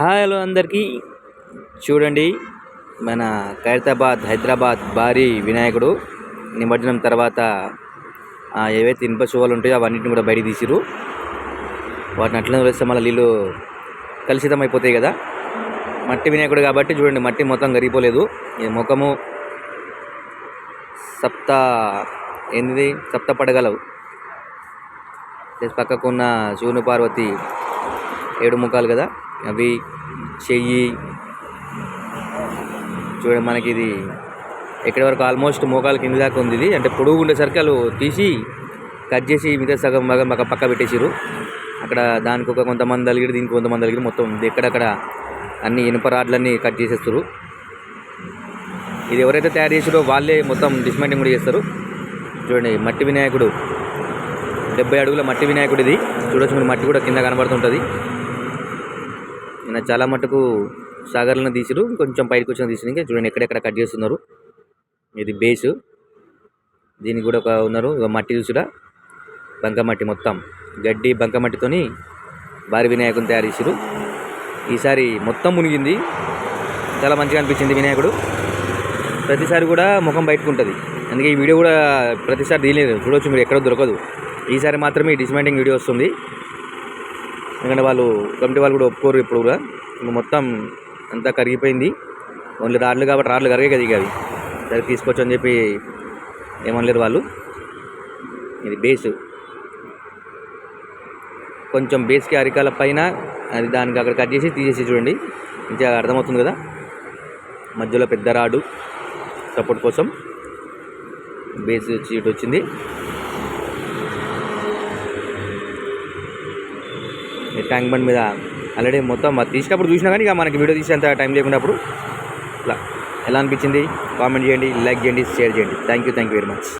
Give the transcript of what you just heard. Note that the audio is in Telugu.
హాయ్ హలో అందరికీ. చూడండి మన ఖైరతాబాద్ హైదరాబాద్ భారీ వినాయకుడు. నిమజ్జనం తర్వాత ఏవైతే ఇనుప శువాలు ఉంటాయో అవన్నింటిని కూడా బయట తీసిరు వాటిని అట్లనే వేస్తే మళ్ళీ నీళ్ళు కలుషితం అయిపోతాయి కదా. మట్టి వినాయకుడు కాబట్టి చూడండి మట్టి మొత్తం కరిగిపోలేదు. ఈ ముఖము సప్త ఎనిమిది సప్త పడగలవు పక్కకున్న శివుని పార్వతి ఏడు ముఖాలు కదా? అవి చెయ్యి. చూడండి మనకి ఇది ఎక్కడి వరకు ఆల్మోస్ట్ మోకాలు కింద దాకా ఉంది ఇది. అంటే పొడుగు ఉండేసరికి వాళ్ళు తీసి కట్ చేసి మిగతా సగం బాగా మాకు పక్క పెట్టేసారు అక్కడ దానికి ఒక కొంతమంది అలిగిరి దీనికి కొంతమంది అలిగిరి మొత్తం ఎక్కడక్కడ అన్ని ఇనుప రాడ్లన్నీ కట్ చేసేస్తారు ఇది ఎవరైతే తయారు చేసారో వాళ్ళే మొత్తం డిస్మెంటింగ్ కూడా చేస్తారు. చూడండి మట్టి వినాయకుడు. డెబ్బై అడుగుల మట్టి వినాయకుడు ఇది చూడొచ్చు మీరు మట్టి కూడా కింద కనబడుతుంటుంది. ఈయన చాలా మట్టుకు సాగర్లను తీసిరు కొంచెం పైకి వచ్చిన తీసిన ఇంకా చూడండి ఎక్కడెక్కడ కట్ చేస్తున్నారు. ఇది బేస్ దీనికి కూడా ఒక ఉన్నారు మట్టి చూసుడా బంకమట్టి మొత్తం. గడ్డి బంకమట్టితోని భారీ వినాయకుని తయారు చేసిరు. ఈసారి మొత్తం మునిగింది. చాలా మంచిగా అనిపించింది వినాయకుడు. ప్రతిసారి కూడా ముఖం బయటకు ఉంటుంది అందుకే ఈ వీడియో కూడా ప్రతిసారి తీయలేదు. చూడొచ్చు మీరు ఎక్కడ దొరకదు. ఈసారి మాత్రమే ఈ డిస్మాంటింగ్ వీడియో వస్తుంది. ఎందుకంటే వాళ్ళు కమిటీ వాళ్ళు కూడా ఒప్పుకోరు ఇప్పుడు కూడా. మొత్తం అంతా కరిగిపోయింది. ఓన్లీ రాడ్లు కాబట్టి రాడ్లు కరిగే కదా ఇక అవి. సరే తీసుకోవచ్చు అని చెప్పి ఏమనలేరు వాళ్ళు. ఇది బేస్. కొంచెం బేస్కి అరికాల పైన అది దానికి అక్కడ కట్ చేసి తీసేసి చూడండి. మంచిగా అర్థమవుతుంది కదా. మధ్యలో పెద్ద రాడు సపోర్ట్ కోసం బేస్ చీట్ వచ్చింది. ట్యాంక్ బండ్ మీద ఆల్రెడీ మొత్తం అది తీసినప్పుడు చూసినా కానీ ఇక మనకి వీడియో తీసేంత టైం లేకున్నప్పుడు ఇట్లా ఎలా అనిపించింది? కామెంట్ చేయండి లైక్ చేయండి షేర్ చేయండి. Thank you thank you very much